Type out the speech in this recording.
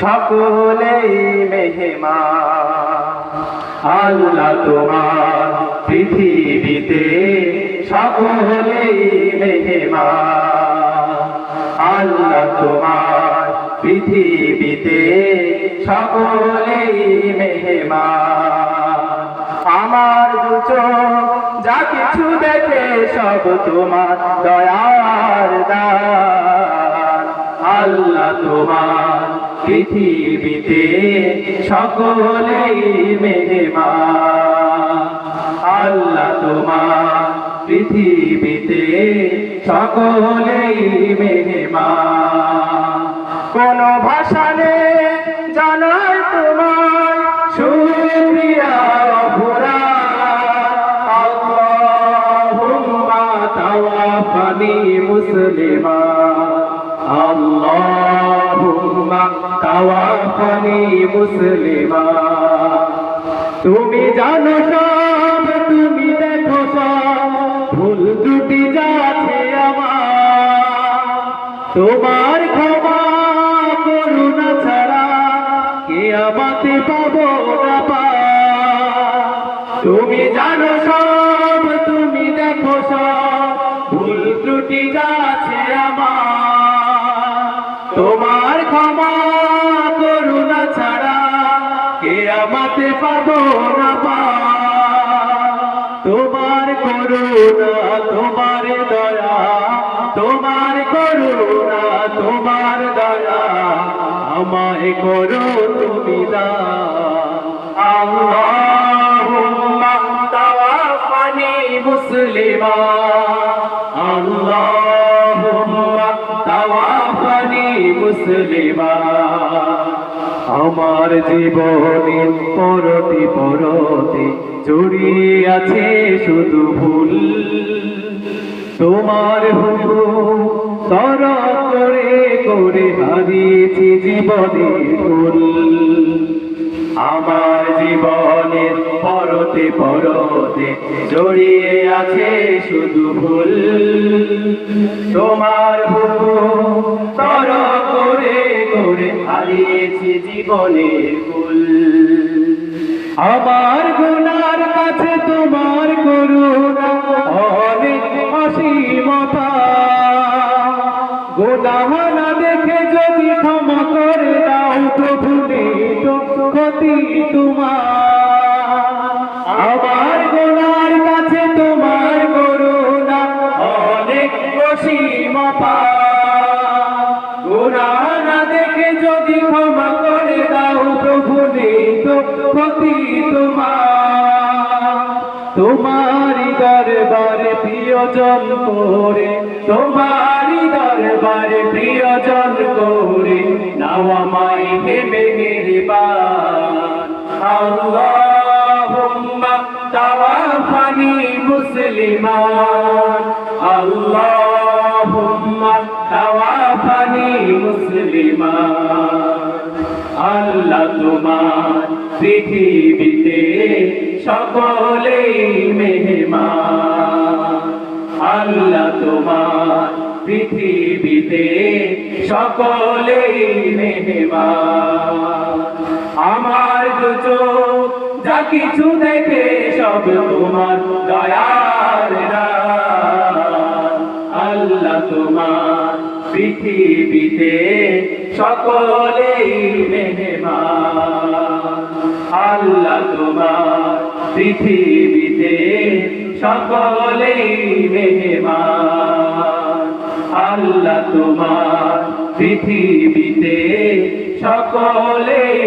সকলেই মেহমান। আল্লাহ তোমার পৃথিবীতে সকলেই মেহমান। আল্লাহ তোমার পৃথিবীতে সকলেই মেহমান। আমার দু চোখ, যা কিছু দেখে সব তোমার দয়ার দান। আল্লাহ তোমার পৃথিবীতে সকলেই মেহমান আল্লাহ তোমার পৃথিবীতে সকলেই মেহমান কোন ভাষা নেই জানাই তোমার শুক্রিয়া ভরা আল্লাহুম্মা তাওয়াফানি মুসলিমা। আল্লাহুম্মা তাওয়াফানি মুসলিমা। তুমি জানো সব, তুমি দেখো সব, ভুল ত্রুটি যাচ্ছে আমার। তোমার ক্ষমা, করুণা ছাড়া কে আমাতে পাবো না পা। তুমি জানো সব, তুমি দেখো সব, ভুল ত্রুটি যাচ্ছে কে আমাতে পাবো না তোমার করুণা, তোমার দয়া, তোমার করুণা, তোমার দয়া, আমায় করো তুমি আল্লাহুম্মা তাওয়াফানি মুসলিমা। আল্লাহুম্মা তাওয়াফানি মুসলিমা। আমার জীবনে পরতি পরতি জড়িয়ে আছে শুধু ভুল। তোমার হুকুম তর করে করে হারিয়েছি জীবনে ভুল। আমার জীবনের পরতে পরতে জড়িয়ে আছে শুধু ভুল। তোমার হুকুম হারিয়েছি জীবনের ফুল আমার গুনার কাছে তোমার করুণা, অনেক অসীমতা। গোদাহনা দেখে যদি ক্ষমা করে দাও প্রভু তো ক্ষতি তোমার। যদি ক্ষমা করে দাও প্রভু তো ক্ষতি তোমার। তোমারি দরবারে প্রিয়জন করে তোমারি দরবারে প্রিয়জন করে নাওয়া মাই হেবে গেরিবান আল্লাহুম্মা তাওয়াফানি মুসলিমান। আল্লাহুম্মা তাওয়াফানি তোমার পৃথিবীতে সকলেই মেহমান। আল্লাহ তোমার পৃথিবীতে সকলেই মেহমান। আমার দু চোখ, যা কিছু দেখে সব তোমার দয়ার আল্লাহ তোমার পৃথিবীতে সকলেই মেহমান। আল্লাহ তোমার পৃথিবীতে সকলেই মেহমান। আল্লাহ তোমার পৃথিবীতে সকলেই